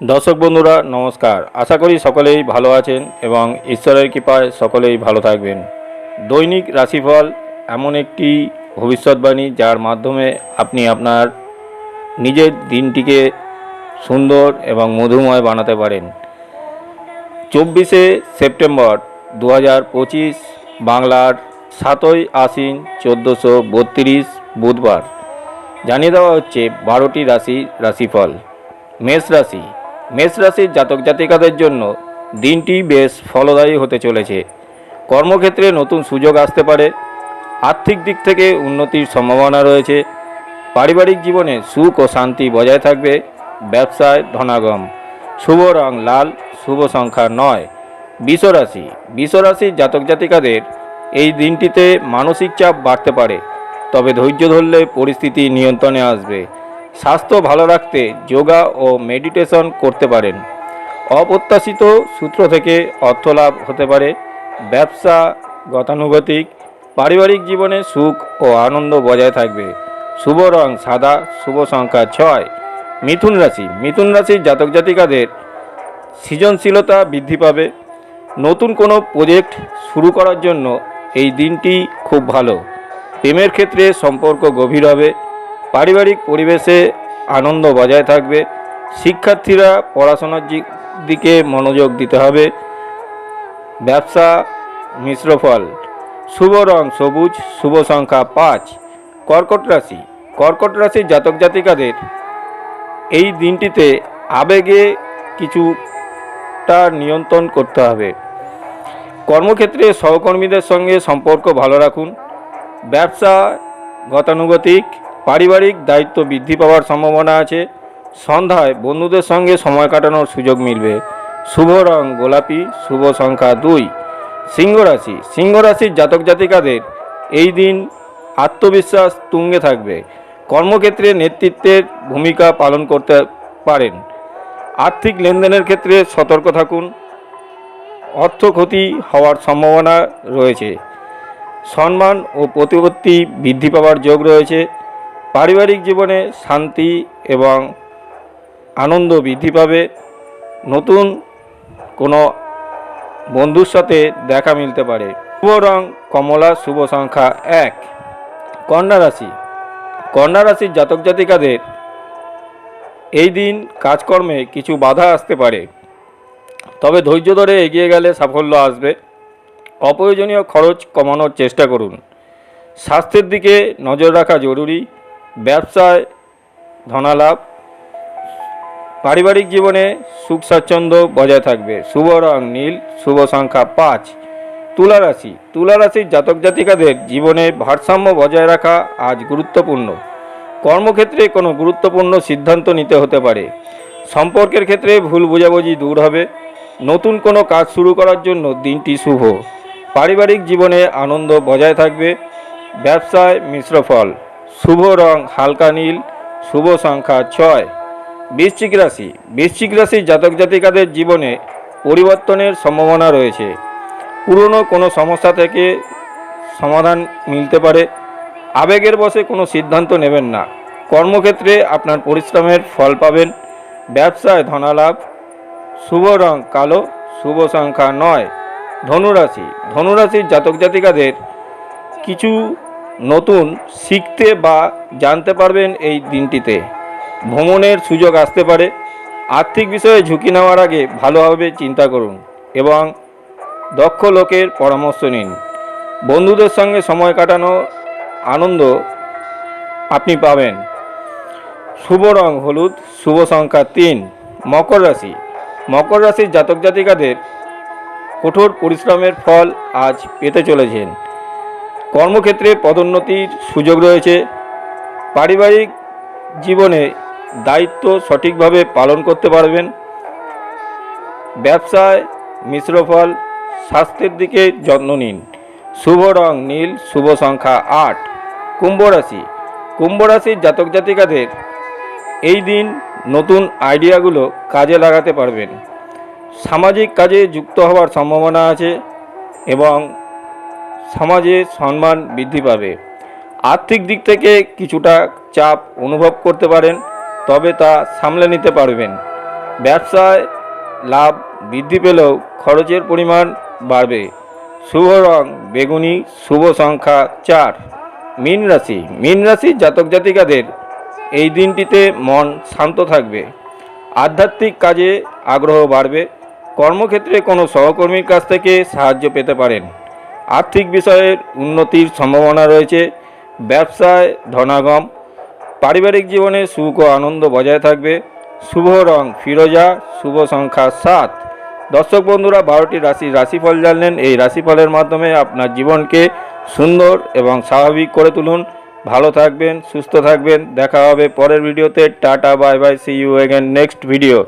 দর্শক বন্ধুরা, নমস্কার। আশা করি সকলেই ভালো আছেন এবং ঈশ্বরের কৃপায় সকলেই ভালো থাকবেন। দৈনিক রাশিফল এমন একটি ভবিষ্যৎবাণী যার মাধ্যমে আপনি আপনার নিজের দিনটিকে সুন্দর এবং মধুময় বানাতে পারেন। চব্বিশে সেপ্টেম্বর দু হাজার পঁচিশ, বাংলার সাতই আশ্বিন চোদ্দোশো বত্রিশ, বুধবার। জানিয়ে দেওয়া হচ্ছে বারোটি রাশি রাশিফল। মেষ রাশি মেষ রাশির জাতক জাতিকাদের জন্য দিনটি বেশ ফলদায়ী হতে চলেছে। কর্মক্ষেত্রে নতুন সুযোগ আসতে পারে। আর্থিক দিক থেকে উন্নতির সম্ভাবনা রয়েছে। পারিবারিক জীবনে সুখ ও শান্তি বজায় থাকবে। ব্যবসায় ধনাগম। শুভ রং লাল, শুভ সংখ্যা নয়। বিশ্বরাশি। বিশ্বরাশির জাতক জাতিকাদের এই দিনটিতে মানসিক চাপ বাড়তে পারে। তবে ধৈর্য ধরলে পরিস্থিতি নিয়ন্ত্রণে আসবে। স্বাস্থ্য ভালো রাখতে যোগা ও মেডিটেশন করতে পারেন। অপ্রত্যাশিত সূত্র থেকে অর্থ লাভ হতে পারে। ব্যবসা, গতানুগতিক, পারিবারিক জীবনে সুখ ও আনন্দ বজায় থাকবে। শুভ রং সাদা, শুভ সংখ্যা ছয়। মিথুন রাশি, মিথুন রাশির জাতক জাতিকাদের সৃজনশীলতা বৃদ্ধি পাবে। নতুন কোনো প্রজেক্ট শুরু করার জন্য এই দিনটি খুব ভালো। প্রেমের ক্ষেত্রে সম্পর্ক গভীর হবে। পারিবারিক পরিবেশে আনন্দ বজায় থাকবে। শিক্ষার্থীরা পড়াশোনার দিকে মনোযোগ দিতে হবে। ব্যবসা, মিশ্র ফল, শুভ রং সবুজ, শুভ সংখ্যা পাঁচ, কর্কট রাশি, কর্কট রাশির জাতক জাতিকাদের এই দিনটিতে আবেগে কিছুটা নিয়ন্ত্রণ করতে হবে। কর্মক্ষেত্রে সহকর্মীদের সঙ্গে সম্পর্ক ভালো রাখুন। ব্যবসা গতানুগতিক পারিবারিক দায়িত্ব বৃদ্ধি পাওয়ার সম্ভাবনা আছে। সন্ধ্যায় বন্ধুদের সঙ্গে সময় কাটানোর সুযোগ মিলবে। শুভ রং গোলাপি, শুভ সংখ্যা দুই। সিংহ রাশি সিংহ রাশির জাতক জাতিকাদের এই দিন আত্মবিশ্বাস তুঙ্গে থাকবে। কর্মক্ষেত্রে নেতৃত্বের ভূমিকা পালন করতে পারেন। আর্থিক লেনদেনের ক্ষেত্রে সতর্ক থাকুন। অর্থ ক্ষতি হওয়ার সম্ভাবনা রয়েছে। সম্মান ও প্রতিপত্তি বৃদ্ধি পাওয়ার যোগ রয়েছে। পারিবারিক জীবনে শান্তি এবং আনন্দ বৃদ্ধি পাবে। নতুন কোনো বন্ধুর সাথে দেখা মিলতে পারে। শুভ রং, কমলা, শুভ সংখ্যা এক। কন্যা রাশি। কন্যা রাশির জাতক জাতিকাদের এই দিন কাজকর্মে কিছু বাধা আসতে পারে। তবে ধৈর্য ধরে এগিয়ে গেলে সাফল্য আসবে। অপ্রয়োজনীয় খরচ কমানোর চেষ্টা করুন। স্বাস্থ্যের দিকে নজর রাখা জরুরি। ব্যবসায় ধনালাভ, পারিবারিক জীবনে সুখ স্বাচ্ছন্দ্য বজায় থাকবে। শুভ রং নীল, শুভ সংখ্যা পাঁচ। তুলা রাশি, তুলা রাশির জাতক জাতিকাদের জীবনে ভারসাম্য বজায় রাখা আজ গুরুত্বপূর্ণ। কর্মক্ষেত্রে কোনো গুরুত্বপূর্ণ সিদ্ধান্ত নিতে হতে পারে। সম্পর্কের ক্ষেত্রে ভুল বোঝাবুঝি দূর হবে। নতুন কোনো কাজ শুরু করার জন্য দিনটি শুভ। পারিবারিক জীবনে আনন্দ বজায় থাকবে। ব্যবসায় মিশ্র ফল। শুভ রং হালকা নীল, শুভ সংখ্যা ছয়। বৃশ্চিক রাশি। বৃশ্চিক রাশির জাতক জাতিকাদের জীবনে পরিবর্তনের সম্ভাবনা রয়েছে। পুরনো কোনো সমস্যা থেকে সমাধান মিলতে পারে। আবেগের বশে কোনো সিদ্ধান্ত নেবেন না। কর্মক্ষেত্রে আপনার পরিশ্রমের ফল পাবেন। ব্যবসায় ধনালাভ। শুভ রং কালো, শুভ সংখ্যা নয়। ধনুরাশি। ধনুরাশির জাতক জাতিকাদের কিছু নতুন শিখতে বা জানতে পারবেন এই দিনটিতে। ভ্রমণের সুযোগ আসতে পারে। আর্থিক বিষয়ে ঝুঁকি নেওয়ার আগে ভালোভাবে চিন্তা করুন এবং দক্ষ লোকের পরামর্শ নিন। বন্ধুদের সঙ্গে সময় কাটানো আনন্দ আপনি পাবেন। শুভ রং, হলুদ, শুভ সংখ্যা তিন, মকর রাশি। মকর রাশির জাতক জাতিকাদের কঠোর পরিশ্রমের ফল আজ পেতে চলেছেন। কর্মক্ষেত্রে পদোন্নতির সুযোগ রয়েছে। পারিবারিক জীবনে দায়িত্ব সঠিকভাবে পালন করতে পারবেন। ব্যবসায় মিশ্র ফল, স্বাস্থ্যের দিকে যত্ন নিন। শুভ রং, নীল, শুভ সংখ্যা আট। কুম্ভ রাশি। কুম্ভ রাশির জাতক জাতিকাদের এই দিন নতুন আইডিয়াগুলো কাজে লাগাতে পারবেন। সামাজিক কাজে যুক্ত হওয়ার সম্ভাবনা আছে এবং সমাজে সম্মান বৃদ্ধি পাবে। আর্থিক দিক থেকে কিছুটা চাপ অনুভব করতে পারেন, তবে তা সামলে নিতে পারবেন। ব্যবসায় লাভ বৃদ্ধি পেলেও খরচের পরিমাণ বাড়বে। শুভ রং, বেগুনি, শুভ সংখ্যা চার। মীন রাশি, মীন রাশির জাতক জাতিকাদের এই দিনটিতে মন শান্ত থাকবে। আধ্যাত্মিক কাজে আগ্রহ বাড়বে। কর্মক্ষেত্রে কোনো সহকর্মীর কাছ থেকে সাহায্য পেতে পারেন। আর্থিক বিষয়ের উন্নতির সম্ভাবনা রয়েছে, ব্যবসায় ধনাগম, পারিবারিক জীবনে সুখ ও আনন্দ বজায় থাকবে। শুভ রং ফিরোজা, শুভ সংখ্যা সাত। দর্শক বন্ধুরা, বারোটি রাশির রাশিফল জানলেন। এই রাশিফলের মাধ্যমে আপনার জীবনকে সুন্দর এবং স্বাভাবিক করে তুলুন। ভালো থাকবেন, সুস্থ থাকবেন। দেখা হবে পরের ভিডিওতে। Tata, bye bye see you again next video.